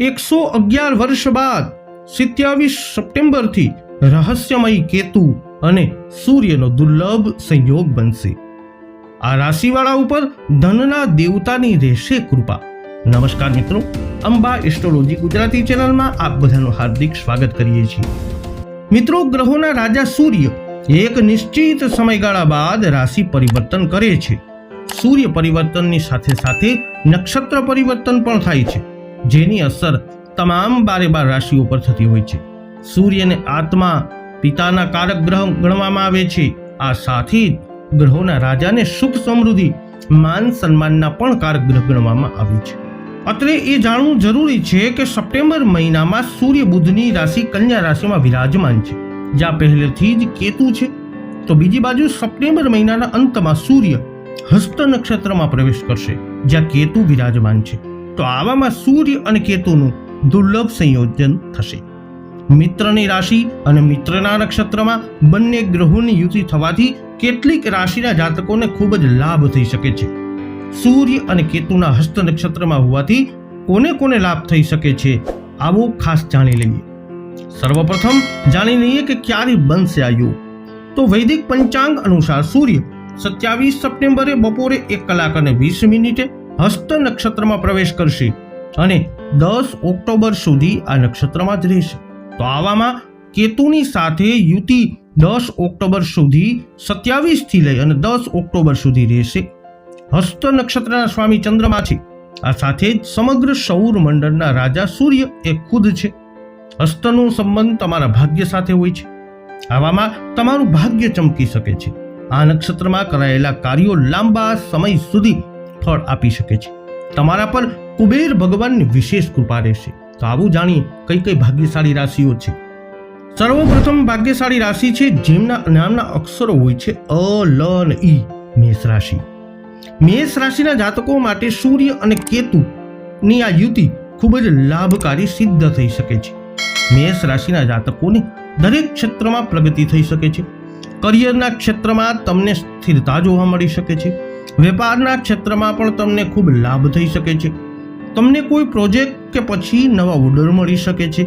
એકસો અગિયાર વર્ષ બાદ સિત્યાવીસ સપ્ટેમ્બરથી રહસ્યમય કેતુ અને સૂર્યનો દુર્લભ સંયોગ બનશે. આ રાશિવાળા ઉપર ધનના દેવતાની રહેશે કૃપા. નમસ્કાર મિત્રો, અંબા એસ્ટ્રોલોજી ગુજરાતી ચેનલમાં આપ બધાનું હાર્દિક સ્વાગત કરીએ છીએ. મિત્રો, ગ્રહોના રાજા સૂર્ય એક નિશ્ચિત સમયગાળા બાદ રાશિ પરિવર્તન કરે છે. સૂર્ય પરિવર્તનની સાથે સાથે નક્ષત્ર પરિવર્તન પણ થાય છે. જેની અસર તમામ બારે બાર રાશિઓ પર થતી હોય છે. સૂર્યને આત્મા પિતાના કારક ગ્રહ ગણવામાં આવે છે. આ સાથે જ ગ્રહોના રાજાને સુખ સમૃદ્ધિ, માન સન્માનના પણ કારક ગ્રહ ગણવામાં આવે છે. અત્રે એ જાણવું જરૂરી છે કે સપ્ટેમ્બર મહિનામાં સૂર્ય બુધની રાશિ કન્યા રાશિમાં વિરાજમાન છે. જ્યાં પહેલેથી જ કેતુ છે. તો બીજી બાજુ સપ્ટેમ્બર મહિનાના અંતમાં સૂર્ય હસ્ત નક્ષત્રમાં પ્રવેશ કરશે, જ્યાં કેતુ વિરાજમાન છે. તો આવામાં સૂર્ય અને કેતુનું દુર્લભ સંયોજન થશે. મિત્રની રાશિ અને મિત્રના નક્ષત્રમાં બંને ગ્રહોની યુતિ થવાથી કેટલીક રાશિના જાતકોને ખૂબ જ લાભ થઈ શકે છે. સૂર્ય અને કેતુના હસ્ત નક્ષત્રમાં હોવાથી કોને કોને લાભ થઈ શકે છે, આવો ખાસ જાણી લઈએ. સર્વપ્રથમ જાણી લઈએ કે ક્યારે બનશે આ યોગ તો વૈદિક પંચાંગ અનુસાર સૂર્ય સત્યાવીસ સપ્ટેમ્બરે બપોરે એક કલાક અને વીસ મિનિટે હસ્ત નક્ષત્રમાં પ્રવેશ કરશે અને દસ ઓક્ટોબર સુધી આ નક્ષત્રમાં જ રહેશે. તો આવામાં કેતુની સાથે યુતિ દસ ઓક્ટોબર સુધી સત્યાવીસથી લઈ અને દસ ઓક્ટોબર સુધી રહેશે. હસ્ત નક્ષત્રના સ્વામી ચંદ્રમા છે. આ સાથે જ સમગ્ર સૌર મંડળના રાજા સૂર્ય એ ખુદ છે. હસ્તનો સંબંધ તમારા ભાગ્ય સાથે હોય છે. આવામાં તમારું ભાગ્ય ચમકી શકે છે. આ નક્ષત્રમાં કરાયેલા કાર્યો લાંબા સમય સુધી ફળ આપી શકે છે. તમારા પર કુબેર ભગવાનની વિશેષ કૃપા રહેશે. તો આવું જાણીએ કઈ કઈ ભાગ્યશાળી રાશિઓ છે? સર્વપ્રથમ ભાગ્યશાળી રાશિ છે જેમના નામના અક્ષરો હોય છે અ, લ અને ઈ, મેષ રાશિ. મેષ રાશિના જાતકો માટે સૂર્ય અને કેતુ ની આ યુતિ ખૂબ જ લાભકારી સિદ્ધ થઈ શકે છે. મેષ રાશિના જાતકોને દરેક ક્ષેત્રમાં પ્રગતિ થઈ શકે છે. કરિયરના ક્ષેત્રમાં તમને સ્થિરતા જોવા મળી શકે છે. વેપારના ક્ષેત્રમાં પણ તમને ખૂબ લાભ થઈ શકે છે. તમને કોઈ પ્રોજેક્ટ કે પછી નવા ઓર્ડર મળી શકે છે.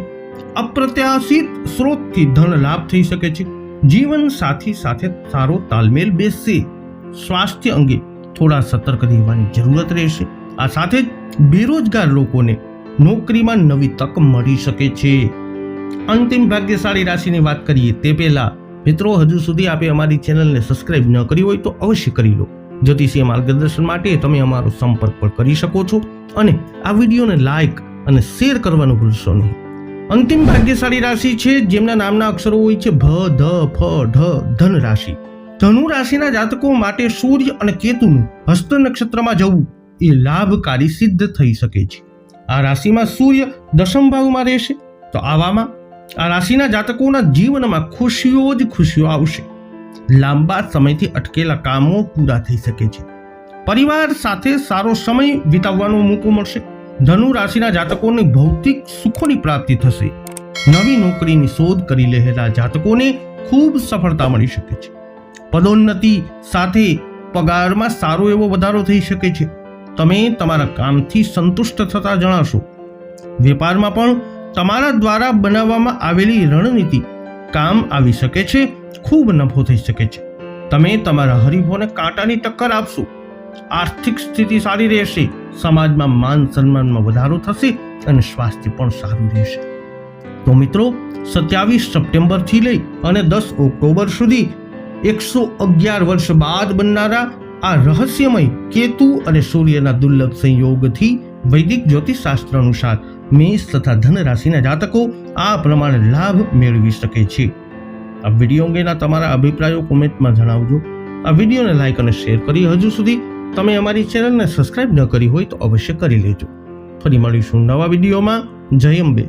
અપ્રત્યાશિત સ્ત્રોતથી ધન લાભ થઈ શકે છે. જીવન સાથી સાથે સારો તાલમેલ બેસશે. સ્વાસ્થ્ય અંગે થોડા સતર્ક રહેવાની જરૂરત રહેશે. આ સાથે જ બેરોજગાર લોકોને નોકરીમાં નવી તક મળી શકે છે. અંતિમ ભાગ્યશાળી રાશિની વાત કરીએ તે પહેલાં મિત્રો, હજુ સુધી આપે અમારી ચેનલને સબસ્ક્રાઇબ ન કરી હોય તો અવશ્ય કરી લો. જ્યોતિષીય માર્ગદર્શન માટે તમે અમારો સંપર્ક પણ કરી શકો છો અને આ વિડીયોને લાઈક અને શેર કરવાનું ભૂલશો નહીં. અંતિમ ભાગ્યશાળી રાશિ છે, જેમના નામના અક્ષરો હોય છે ભ, ધ, ફ, ઢ, ધન રાશિ. ધનુ રાશિના જાતકો માટે સૂર્ય અને કેતુનું હસ્ત નક્ષત્રમાં જવું એ લાભકારી સિદ્ધ થઈ શકે છે. આ રાશિમાં સૂર્ય દશમ ભાવમાં રહેશે. તો આવામાં આ રાશિના જાતકોના જીવનમાં ખુશીઓ જ ખુશીઓ આવશે. લાંબા સમયથી અટકેલા કામો પૂરા થઈ શકે છે. પરિવાર સાથે સારો સમય વિતાવવાનો મોકો મળશે. ધનુ રાશિના જાતકોને ભૌતિક સુખોની પ્રાપ્તિ થશે. નવી નોકરીની શોધ કરી રહેલા જાતકોને ખૂબ સફળતા મળી શકે છે. પદોન્નતિ સાથે પગારમાં સારો એવો વધારો થઈ શકે છે. તમે તમારા કામથી સંતુષ્ટ થતા જણાશો. વેપારમાં પણ તમારા દ્વારા બનાવવામાં આવેલી રણનીતિ કામ આવી શકે છે, ખૂબ નફો થઈ શકે છે. તમે તમારા હરીફોને કાંટાની ટક્કર આપશો. આર્થિક સ્થિતિ સારી રહેશે, સમાજમાં માન સન્માનમાં વધારો થશે અને સ્વાસ્થ્ય પણ સારું રહેશે. તો મિત્રો, સત્યાવીસ સપ્ટેમ્બરથી લઈ અને દસ ઓક્ટોબર સુધી એકસો અગિયાર વર્ષ બાદ બનનારા આ રહસ્યમય કેતુ અને સૂર્યના દુર્લભ સંયોગથી વૈદિક જ્યોતિષશાસ્ત્ર અનુસાર મેષ તથા ધન રાશિના જાતકો આ પ્રમાણે લાભ મેળવી શકે છે. આ વીડિયો અંગેના તમારા અભિપ્રાયો કોમેન્ટમાં જણાવજો. આ વિડીયોને લાઇક અને શેર કરી હજુ સુધી તમે અમારી ચેનલને સબસ્ક્રાઇબ ન કરી હોય તો અવશ્ય કરી લેજો. ફરી મળીશું નવા વિડીયોમાં. જય અંબે.